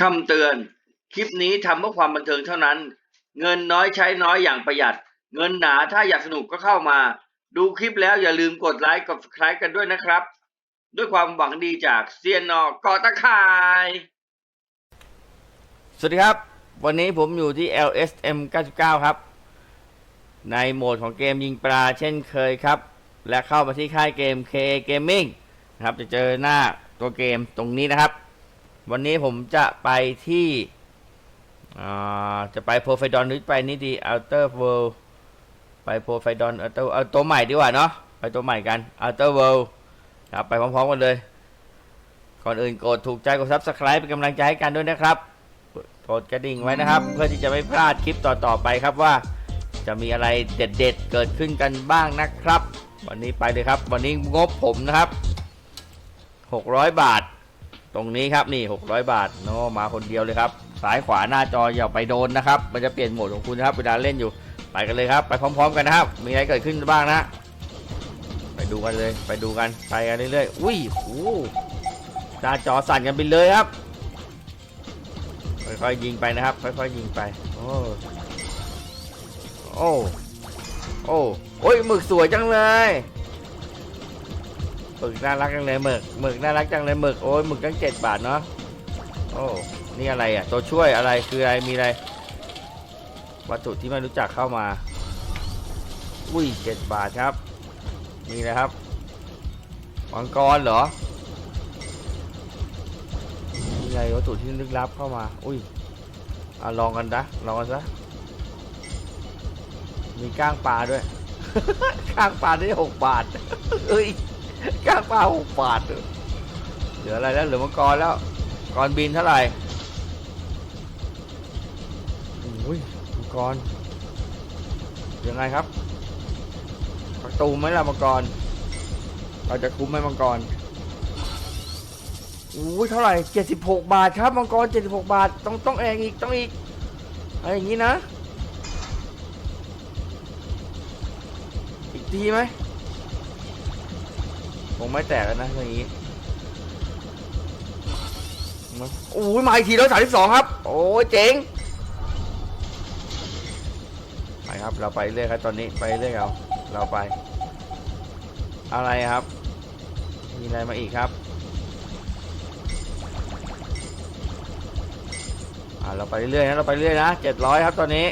คำเตือน คลิปนี้ทำเพื่อความบันเทิงเท่านั้น เงินน้อยใช้น้อยอย่างประหยัด เงินหนาถ้าอยากสนุกก็เข้ามา ดูคลิปแล้วอย่าลืมกดไลค์กด subscribe กันด้วยนะครับ ด้วยความหวังดีจากเซียนนอกอตะข่าย สวัสดีครับ วันนี้ผมอยู่ที่ LSM 99 ครับ ในโหมดของเกมยิงปลาเช่นเคยครับ และเข้ามาที่ค่ายเกม K Gaming นะครับจะเจอหน้าตัวเกมตรงนี้นะครับ วันนี้ผมจะไปที่จะไปโพไฟดอนหรือไปนี่ดี Outer World ไปโพไฟดอนเอาตัวเอาตัวใหม่ดีกว่าเนาะไปตัวใหม่กัน Outer World ครับไปพร้อมๆกันเลย ก่อนอื่นกดถูกใจกด Subscribe เป็นกำลังใจให้กันด้วยนะครับกดกระดิ่งไว้นะครับ เพื่อที่จะไม่พลาดคลิปต่อๆไปครับว่าจะมีอะไรเด็ดๆ เกิดขึ้นกันบ้างนะครับ วันนี้ไปเลยครับ วันนี้งบผมนะครับ 600 บาท ตรงนี้ครับนี่ 600 บาทเนาะมาคนเดียวเลยครับซ้ายขวาหน้าจออย่าไปโดนนะครับ มันจะเปลี่ยนโหมดของคุณนะครับเวลาเล่นอยู่ไปกันเลยครับ ไปพร้อม ๆ กันนะครับ มีอะไรเกิดขึ้นบ้างนะ ไปดูกันเลยไปดูกันไปกันเรื่อยๆอุ้ยโอ้หน้าจอสั่นกันไปเลยครับค่อยๆยิงไปนะครับ ค่อยๆยิงไปโอ้โอ้โอ้โอ้ยหมึกสวยจังเลย หมึกน่ารักจังเลยหมึกหมึกน่ารักจังเลยหมึกโอ้ยหมึกตั้งเจ็ดบาทเนาะโอ้นี่อะไรอะตัวช่วยอะไรคืออะไรมีอะไร วัตถุที่ไม่รู้จักเข้ามา อุ้ยเจ็ดบาทครับนี่เลยครับมังกรเหรอนี่ไงวัตถุที่ลึกลับเข้ามา อุ้ยอลองกันนะลองกันซะมีก้างปลาด้วย ก้างปลาได้หกบาทเอ้ย ก้างปลาหกบาทเหลืออะไรแล้วเหลือมังกรแล้วกรบินเท่าไหร่อุ้ยมังกรยังไงครับประตูไหมล่ะมังกรเราจะคุ้มไหมมังกรอุ้ยเท่าไหร่เจ็ดสิบหกบาทครับมังกรเจ็ดสิบหกบาท ต้องต้องแองอีกต้องอีกอะไรอย่างนี้นะ อีกทีไหม คงไม่แตกแล้วนะอย่างนี้มาโอ้ยมาอีกทีแล้วสามสิบสองครับ โอ้ยเจ๋งไปครับเราไปเรื่อยครับตอนนี้ไปเรื่อยเอาเราไป อะไรครับ มีอะไรมาอีกครับอ่าเราไปเรื่อยๆนะเราไปเรื่อยนะเจ็ดร้อยครับตอนนี้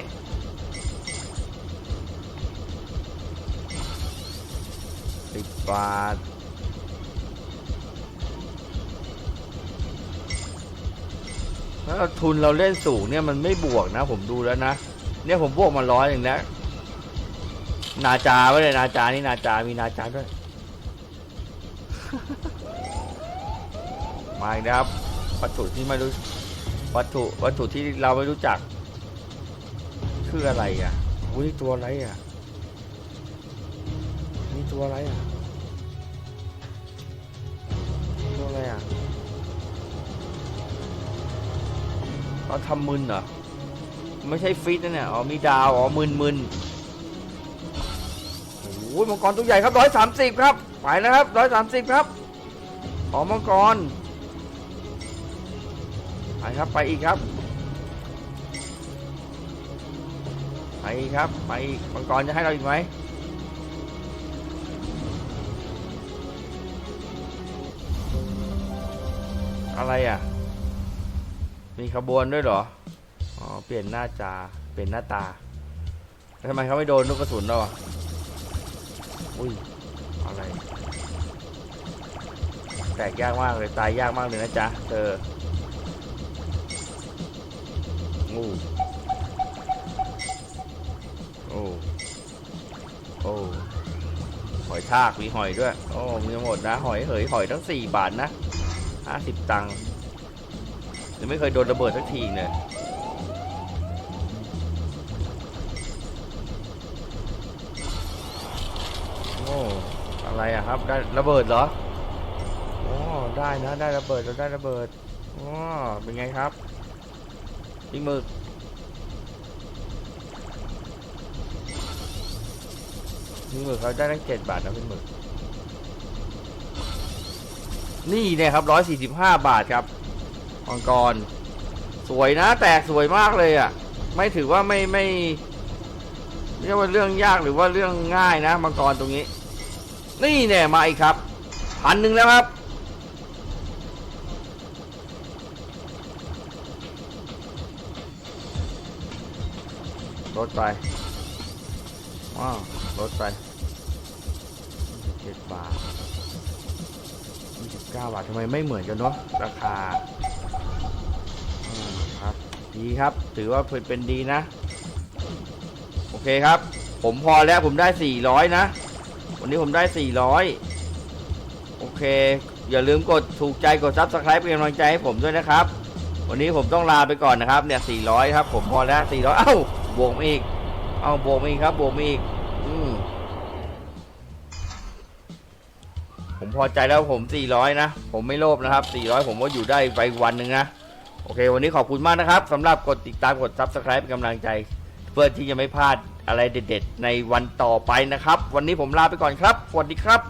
สิบบาท แล้วทุนเราเล่นสูงเนี่ยมันไม่บวกนะ ผมดูแล้วนะ เนี่ยผมบวกมาร้อยอย่างแล้ว นาจาไว้เลยนาจานี่นาจามีนาจาด้วย มาอีกนะครับ วัตถุที่ไม่รู้ วัตถุวัตถุที่เราไม่รู้จัก คืออะไรอะ อุ้ยตัวอะไรอะ มีตัวอะไรอะาทำมึนเหรอ ไม่ใช่ฟิตนะเนี่ย อ๋อมีดาว อ๋อมึนมึนโอ้ยมังกรตัวใหญ่ครับร้อยสามสิบครับ ไปแล้วครับร้อยสามสิบครับ อ๋อมังกร ไปครับไปอีกครับ ไปอีกครับไปอีกมังกรจะให้เราอีกไหมอะไรอะ มีขบวนด้วยเหรอ อ๋อ เปลี่ยนหน้าจา เปลี่ยนหน้าตาทำไมเขาไม่โดนลูกกระสุนเราอะ อุ้ย อะไร แตกยากมากเลย ตายยากมากเลยนะจ๊ะ เธอโอ้โอ้ โอ้หอยทากมีหอยด้วย โอ้ มีหมดนะ หอยเหยหอยทั้งสี่บาทนะห้าสิบตังค์ ยังไม่เคยโดนระเบิดสักทีเลยโอ้อะไรอะครับ ได้ระเบิดเหรอโอ้ได้นะ ได้ระเบิดเราได้ระเบิดโอ้เป็นไงครับพี่หมึกพี่หมึกเขาได้ตั้งเจ็ดบาทนะพี่หมึก นี่เนี่ยครับร้อยสี่สิบห้าบาทครับ มังกร สวยนะ แตกสวยมากเลยอะ่ะ ไม่ถือว่าไม่ไม่ไม่ใช่ว่าเรื่องยากหรือว่าเรื่องง่ายนะมังกรตรงนี้ นี่เนี่ยมาอีกครับพันหนึ่งแล้วครับลดไปว้าวลดไปเจ็ดบาทยี่สิบเก้าบาททำไมไม่เหมือนกันเนาะราคา ดีครับ ถือว่าเป็นเป็นดีนะ โอเคครับ ผมพอแล้วผมได้ 400 นะ วันนี้ผมได้ 400 โอเค อย่าลืมกดถูกใจกด Subscribe เป็นกำลังใจให้ผมด้วยนะครับ วันนี้ผมต้องลาไปก่อนนะครับ เนี่ย 400 ครับ ผมพอแล้ว 400 เอ้าบวกมอีก เอ้าบวกมอีกครับบวกมอีก อืมผมพอใจแล้วผม 400 นะ ผมไม่โลภนะครับ 400 ผมว่าอยู่ได้ไปวันหนึ่งนะ โอเค วันนี้ขอบคุณมากนะครับสำหรับกดติดตามกด Subscribe เป็นกำลังใจ เพื่อที่จะไม่พลาดอะไรเด็ด ๆ ในวันต่อไปนะครับ วันนี้ผมลาไปก่อนครับสวัสดีครับ